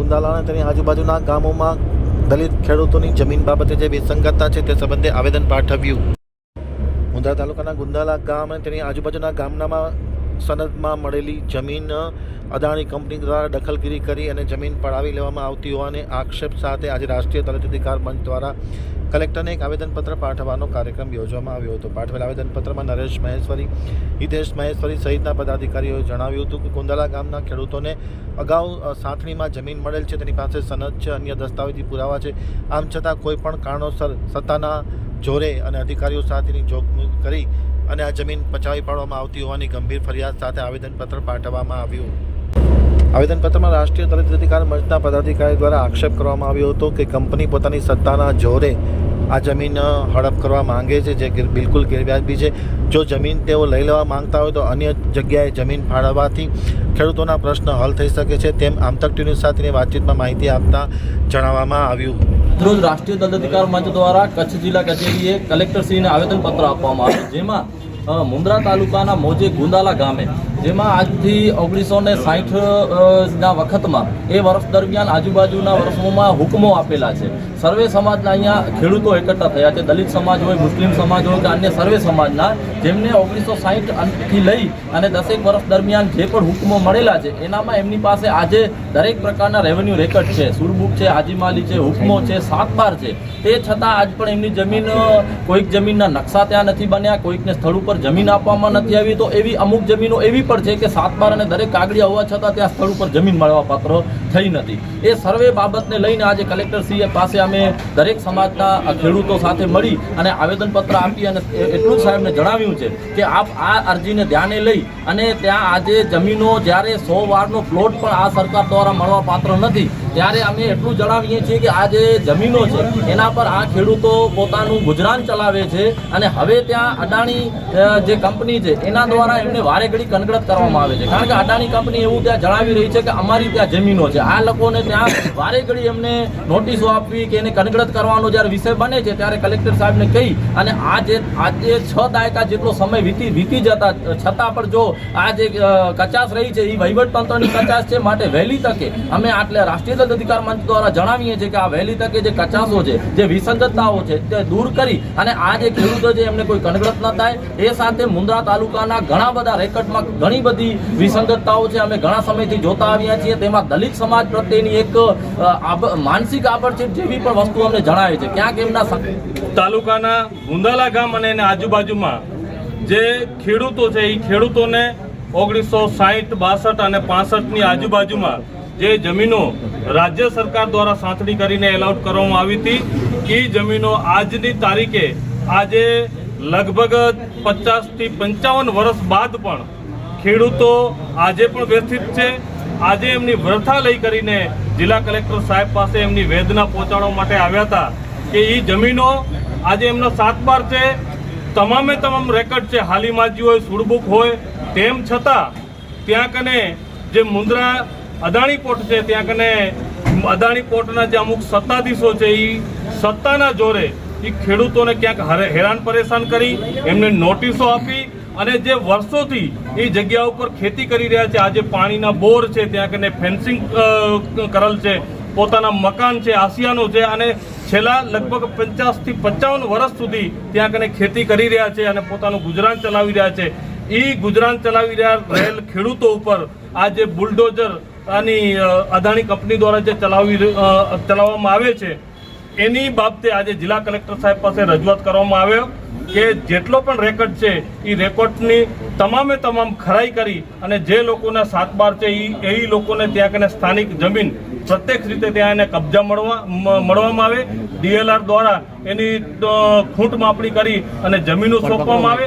ગુંદાલા અને તેની આજુબાજુના ગામોમાં દલિત ખેડૂતોની જમીન બાબતે જે વિસંગતતા છે તે સંબંધે આવેદન પાઠવ્યું. મુંદ્રા તાલુકાના ગુંદાલા ગામ અને તેની આજુબાજુના ગામનામાં સનદમાં મળેલી જમીન અદાણી કંપની દ્વારા દખલગીરી કરી અને જમીન પડાવી લેવામાં આવતી હોવાને આક્ષેપ સાથે આજે રાષ્ટ્રીય દલિત અધિકાર મંચ દ્વારા કલેક્ટરને એક આવેદનપત્ર પાઠવવાનો કાર્યક્રમ યોજવામાં આવ્યો હતો. પાઠવેલ આવેદનપત્રમાં નરેશ મહેશ્વરી, હિતેશ મહેશ્વરી સહિતના પદાધિકારીઓએ જણાવ્યું હતું કે કુંદલા ગામના ખેડૂતોને અગાઉ સાથણીમાં જમીન મળેલ છે. તેની પાસે સનદ છે, અન્ય દસ્તાવેજી પુરાવા છે. આમ છતાં કોઈ પણ કારણોસર સત્તાના જોરે અને અધિકારીઓ સાથેની જોગમુગ કરી અને આ જમીન પચાવી પાડવામાં આવતી હોવાની ગંભીર ફરિયાદ સાથે આવેદનપત્ર પાઠવવામાં આવ્યું. આવેદનપત્રમાં રાષ્ટ્રીય દલિત અધિકાર મંચના પદાધિકારી દ્વારા આક્ષેપ કરવામાં આવ્યો હતો કે કંપની પોતાની સત્તાના જોરે આ જમીન હડપ કરવા માંગે છે, જે બિલકુલ ગેરવ્યાજબી છે. જો જમીન તેઓ લઈ લેવા માંગતા હોય તો અન્ય જગ્યાએ જમીન ફાળવવાથી ખેડૂતોના પ્રશ્ન હલ થઈ શકે છે તેમ આમતક ટીવી ન્યૂઝ સાથેની વાતચીતમાં માહિતી આપતા જણાવવામાં આવ્યું. રોજ રાષ્ટ્રીય દલિત અધિકાર મંચ દ્વારા કચ્છ જિલ્લા કચેરીએ કલેક્ટરશ્રીને આવેદનપત્ર આપવામાં આવ્યું, જેમાં મુન્દ્રા તાલુકાના મોજે ગુંદાલા ગામે. જેમાં આજથી ઓગણીસો ને સાહીઠ ના વખતમાં એ વર્ષ દરમિયાન આજુબાજુના વર્ષોમાં હુકમો આપેલા છે. સર્વે સમાજના અહીંયા ખેડૂતો એકઠા થયા છે. દલિત સમાજ હોય, મુસ્લિમ સમાજ હોય કે અન્ય સર્વે સમાજના, જેમને ઓગણીસો સાહીઠથી લઈ અને દસેક વર્ષ દરમિયાન જે પણ હુકમો મળેલા છે, એનામાં એમની પાસે આજે દરેક પ્રકારના રેવન્યુ રેકર્ડ છે. સુરબુક છે, હાજીમાલી છે, હુકમો છે સાતબાર છે. તે છતાં આજ પણ એમની જમીન કોઈક જમીનના નકશા ત્યાં નથી બન્યા, કોઈકને સ્થળ ઉપર જમીન આપવામાં નથી આવી, તો એવી અમુક જમીનો એવી પણ છે કે સાતબાર અને દરેક કાગડિયા હોવા છતાં ત્યાં સ્થળ ઉપર જમીન મળવા પાત્ર થઈ નથી. એ સર્વે બાબતને લઈને આજે કલેક્ટર શ્રી પાસે અમે દરેક સમાજના ખેડૂતો સાથે મળી અને આવેદનપત્ર આપી અને એટલું જ સાહેબને જણાવ્યું છે કે આપ આ અરજીને ધ્યાને લઈ અને ત્યાં આજે જમીનો જ્યારે સો વારનો પ્લોટ પણ આ સરકાર દ્વારા મળવા પાત્ર નથી ત્યારે અમે એટલું જણાવીએ છીએ કે આ જે જમીનો છે, એના પર આ ખેડૂતો પોતાનું ગુજરાન ચલાવે છે અને હવે ત્યાં અદાણી જે કંપની છે, એના દ્વારા એમને વારે ઘડી કનગડત કરવામાં આવે છે. કારણ કે અદાણી કંપની એવું ત્યાં જણાવી રહી છે કે અમારી ત્યાં જમીનો છે. આ લોકોને ત્યાં વારે ઘડી એમને નોટિસો આપવી કે એને કનગડત કરવાનો જ્યારે વિષય બને છે, ત્યારે કલેક્ટર સાહેબને કહી અને આ જે આજે છ દાયકા જેટલો સમય વીતી વીતી જતા, છતાં પણ જો આ જે કચાશ રહી છે એ વહીવટ તંત્રની કચાશ છે, માટે વહેલી તકે અમે આટલે રાષ્ટ્રીય દલિત અધિકાર મંચ દ્વારા જણાવીએ છીએ કે આ વહેલી તકે જે કચાશો છે, જે વિસંગતતાઓ છે, તે દૂર કરી અને આ જે ખેડૂતો છે એમને કોઈ કનગડત ન થાય. એ સાથે મુંદ્રા તાલુકાના ઘણા બધા રેકર્ડમાં ઘણી બધી વિસંગતતાઓ છે. અમે ઘણા સમયથી જોતા આવ્યા છીએ. તેમાં દલિત સમાજ પ્રત્યેની એક માનસિક આબડછેટ જેવી પણ વસ્તુ અમને જણાવે છે. ક્યાંક એમના તાલુકાના ગુંદાલા ગામ અને એના આજુબાજુમાં જે ખેડૂતો છે એ ખેડૂતોને ઓગણીસો સાહીઠ, બાસઠ અને પાસઠની આજુબાજુમાં જે જમીનો રાજ્ય સરકાર દ્વારા સાંથણી કરીને એલાઉટ કરવામાં આવી હતી એ જમીનો આજની તારીખે આજે લગભગ પચાસથી પંચાવન વર્ષ બાદ પણ ખેડૂતો આજે પણ વ્યથિત છે. આજે એમની વ્રથા લઈ કરીને જિલ્લા કલેક્ટર સાહેબ પાસે એમની વેદના પહોંચાડવા માટે આવ્યા હતા કે એ જમીનો આજે એમનો સાતબાર છે. તમામે તમામ રેકર્ડ છે. હાલીમાજી હોય, સુડબુક હોય, તેમ છતાં ત્યાં કને જે મુન્દ્રા અદાણી પોર્ટ છે, ત્યાં કને અદાણી પોર્ટના જે અમુક સત્તાધીશો છે એ સત્તાના જોરે એ ખેડૂતોને ક્યાંક હેરાન પરેશાન કરી, એમને નોટિસો આપી અને જે વર્ષોથી એ જગ્યા ઉપર ખેતી કરી રહ્યા છે, આજે પાણીના બોર છે, ત્યાં કને ફેન્સિંગ કરેલ છે, પોતાના મકાન છે, આસિયાનો છે, અને છેલ્લા લગભગ પચાસથી પંચાવન વર્ષ સુધી ત્યાં કને ખેતી કરી રહ્યા છે અને પોતાનું ગુજરાન ચલાવી રહ્યા છે. એ ગુજરાન ચલાવી રહ્યા રહેલ ખેડૂતો ઉપર આ જે બુલડોઝર આની અદાણી કંપની દ્વારા જે ચલાવી ચલાવવામાં આવે છે એની બાબતે આજે જિલ્લા કલેક્ટર સાહેબ પાસે રજૂઆત કરવામાં આવ્યો કે જેટલો પણ રેકોર્ડ છે એ રેકોર્ડની તમામે તમામ ખરાઈ કરી અને જે લોકોના સાત બાર છે એ એ લોકોને ત્યાં કને સ્થાનિક જમીન પ્રત્યક્ષ રીતે ત્યાં એને કબજા મળવા મળવામાં આવે. ડીએલઆર દ્વારા એની ખૂંટ માપણી કરી અને જમીનો સોંપવામાં આવે.